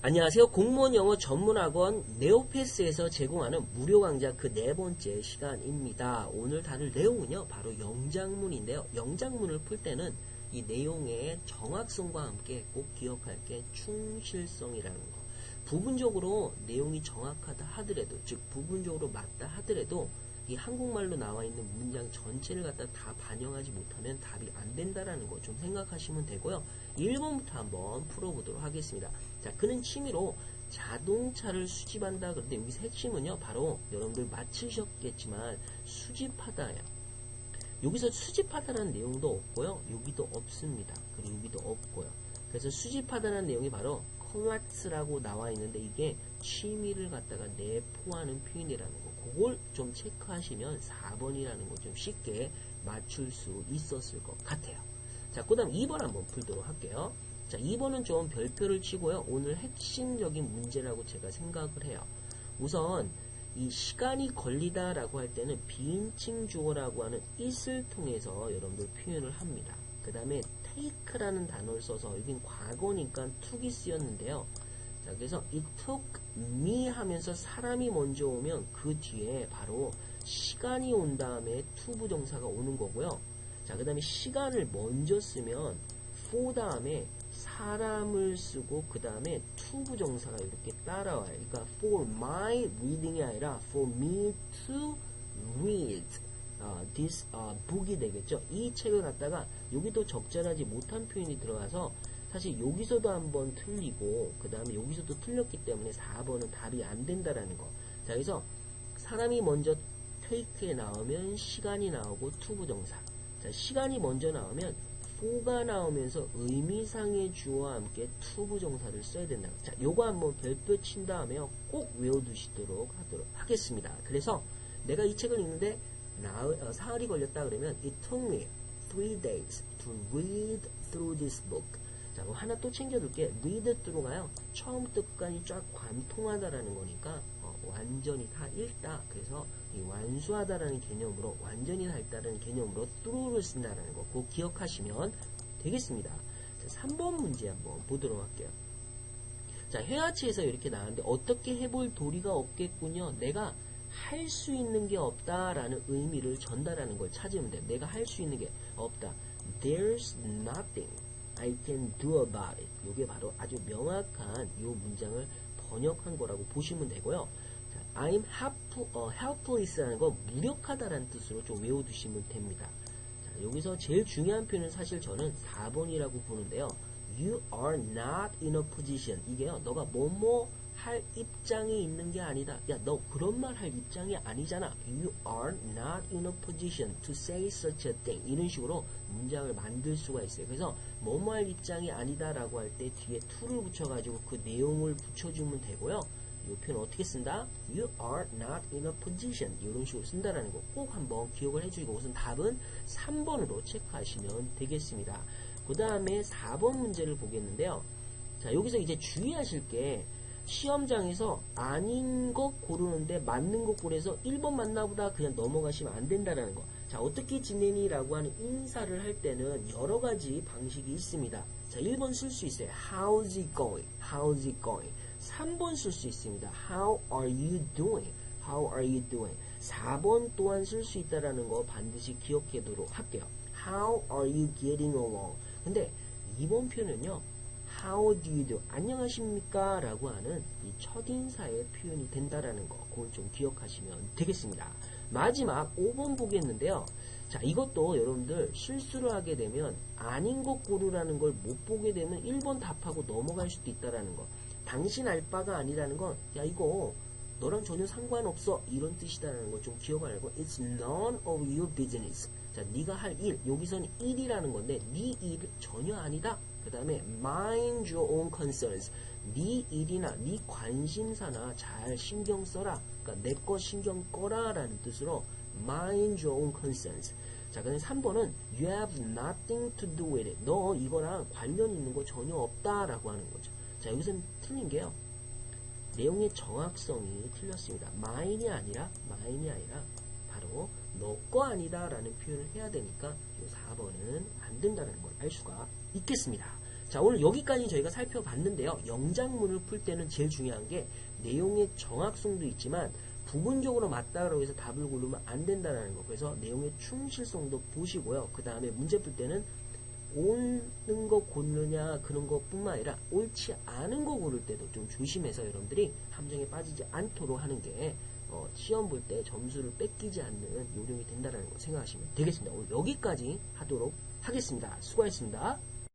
안녕하세요. 공무원 영어 전문학원 네오패스에서 제공하는 무료 강좌 그 네 번째 시간입니다. 오늘 다룰 내용은요, 바로 영장문인데요. 영장문을 풀 때는 이 내용의 정확성과 함께 꼭 기억할 게 충실성이라는 거. 부분적으로 내용이 정확하다 하더라도, 즉, 부분적으로 맞다 하더라도, 이 한국말로 나와 있는 문장 전체를 갖다 다 반영하지 못하면 답이 안 된다라는 거 좀 생각하시면 되고요. 1번부터 한번 풀어보도록 하겠습니다. 자, 그는 취미로 자동차를 수집한다. 그런데 여기서 핵심은요, 바로 여러분들 맞추셨겠지만 수집하다예요. 여기서 수집하다라는 내용도 없고요. 여기도 없습니다. 그리고 여기도 없고요. 그래서 수집하다라는 내용이 바로 collect라고 나와 있는데 이게 취미를 갖다가 내포하는 표현이라는 거. 그걸 좀 체크하시면 4번이라는 거 좀 쉽게 맞출 수 있었을 것 같아요. 자, 그 다음 2번 한번 풀도록 할게요. 자, 2번은 좀 별표를 치고요. 오늘 핵심적인 문제라고 제가 생각을 해요. 우선 이 시간이 걸리다 라고 할 때는 비인칭 주어라고 하는 it을 통해서 여러분들 표현을 합니다. 그 다음에 take라는 단어를 써서 여긴 과거니까 took이 쓰였는데요. 자, 그래서 it took me 하면서 사람이 먼저 오면 그 뒤에 바로 시간이 온 다음에 to 부정사가 오는 거고요. 자, 그 다음에 시간을 먼저 쓰면 for 다음에 사람을 쓰고 그 다음에 to 부정사가 이렇게 따라와요. 그러니까 for my reading이 아니라 for me to read 어, this 어, book이 되겠죠. 이 책을 갖다가 여기도 적절하지 못한 표현이 들어가서 사실 여기서도 한번 틀리고 그 다음에 여기서도 틀렸기 때문에 4번은 답이 안 된다라는 거. 자, 그래서 사람이 먼저 take에 나오면 시간이 나오고 to 부정사. 자, 시간이 먼저 나오면 for가 나오면서 의미상의 주어와 함께 to 부정사를 써야 된다. 자, 요거 한번 별표 친 다음에 꼭 외워두시도록 하도록 하겠습니다. 그래서 내가 이 책을 읽는데 나, 어, 사흘이 걸렸다 그러면 it took me three days to read through this book. 자, 그럼 하나 또 챙겨둘게. read through가요. 처음부터 끝까지 쫙 관통하다라는 거니까 어, 완전히 다 읽다. 그래서 이 완수하다라는 개념으로 완전히 다 읽다라는 개념으로 through를 쓴다라는 거 꼭 기억하시면 되겠습니다. 자, 3번 문제 한번 보도록 할게요. 자, 회화치에서 이렇게 나왔는데 어떻게 해볼 도리가 없겠군요. 내가 할 수 있는 게 없다라는 의미를 전달하는 걸 찾으면 돼요. 내가 할 수 있는 게 없다. There's nothing I can do about it. 이게 바로 아주 명확한 이 문장을 번역한 거라고 보시면 되고요. 자, I'm help, 어, helpless라는 거 무력하다라는 뜻으로 좀 외워두시면 됩니다. 자, 여기서 제일 중요한 표현은 사실 저는 4번이라고 보는데요. You are not in a position. 이게요, 너가 뭐뭐 할 입장에 있는 게 아니다. 야, 너 그런 말 할 입장이 아니잖아. You are not in a position to say such a thing. 이런 식으로 문장을 만들 수가 있어요. 그래서 뭐뭐 할 입장이 아니다라고 할 때 뒤에 to를 붙여가지고 그 내용을 붙여주면 되고요. 이 표현 어떻게 쓴다? You are not in a position. 이런 식으로 쓴다라는 거 꼭 한번 기억을 해주시고 우선 답은 3번으로 체크하시면 되겠습니다. 그 다음에 4번 문제를 보겠는데요. 자, 여기서 이제 주의하실 게 시험장에서 아닌 것 고르는데 맞는 것 고르해서 1번 맞나보다 그냥 넘어가시면 안 된다는 거. 자, 어떻게 지내니?라고 하는 인사를 할 때는 여러 가지 방식이 있습니다. 자, 1번 쓸 수 있어요. How's it going? How's it going? 3번 쓸 수 있습니다. How are you doing? How are you doing? 4번 또한 쓸 수 있다라는 거 반드시 기억해 두도록 할게요. How are you getting along? 근데 이번 표현은요. How do you do? 안녕하십니까? 라고 하는 이 첫인사의 표현이 된다라는 거, 그걸 좀 기억하시면 되겠습니다. 마지막 5번 보겠는데요. 자, 이것도 여러분들 실수를 하게 되면 아닌 것 고르라는 걸 못 보게 되면 1번 답하고 넘어갈 수도 있다라는 거. 당신 알바가 아니라는 건, 야, 이거 너랑 전혀 상관없어. 이런 뜻이다라는 거 좀 기억하라고. It's none of your business. 자, 네가 할 일, 여기서는 일이라는 건데, 네 일 전혀 아니다. 그 다음에 mind your own concerns. 네 일이나 네 관심사나 잘 신경 써라. 그러니까 내 거 신경 꺼라 라는 뜻으로 mind your own concerns. 자, 그다음에 3번은 you have nothing to do with it. 너 이거랑 관련 있는 거 전혀 없다라고 하는 거죠. 자, 여기서는 틀린 게요. 내용의 정확성이 틀렸습니다. mine이 아니라 mine이 아니라 바로 너 거 아니다 라는 표현을 해야 되니까 이 4번은 안 된다는 걸 알 수가 있겠습니다. 자, 오늘 여기까지 저희가 살펴봤는데요. 영장문을 풀 때는 제일 중요한 게 내용의 정확성도 있지만 부분적으로 맞다라고 해서 답을 고르면 안 된다라는 거. 그래서 내용의 충실성도 보시고요. 그 다음에 문제 풀 때는 옳는 거 고르냐 그런 것뿐만 아니라 옳지 않은 거 고를 때도 좀 조심해서 여러분들이 함정에 빠지지 않도록 하는 게 어, 시험 볼 때 점수를 뺏기지 않는 요령이 된다는 거 생각하시면 되겠습니다. 오늘 여기까지 하도록 하겠습니다. 수고하셨습니다.